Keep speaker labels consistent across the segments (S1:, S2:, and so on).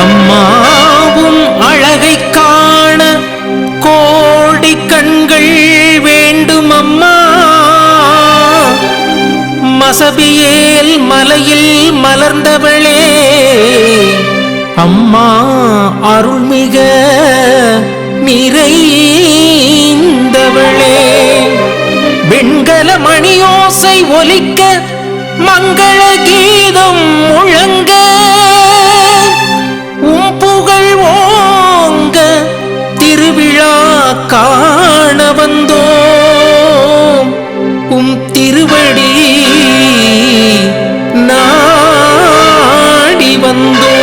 S1: அம்மாவும் அழகை காண கோடி கண்கள் வேண்டும் அம்மா மசபியேல் மலையில் மலர்ந்தவளே. அம்மா அருள்மிக நிறைந்தவளே. வெண்கல மணியோசை ஒலிக்க மங்கள காண வந்தோம். உம் திருவடி நாடி வந்தோம்.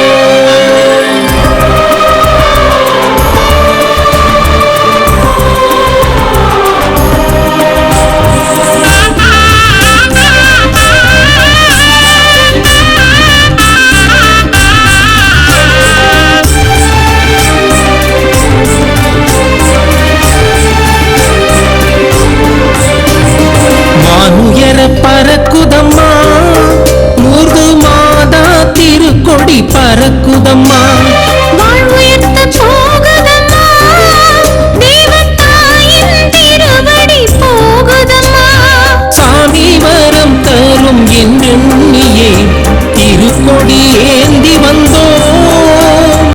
S1: பறக்குதம்மா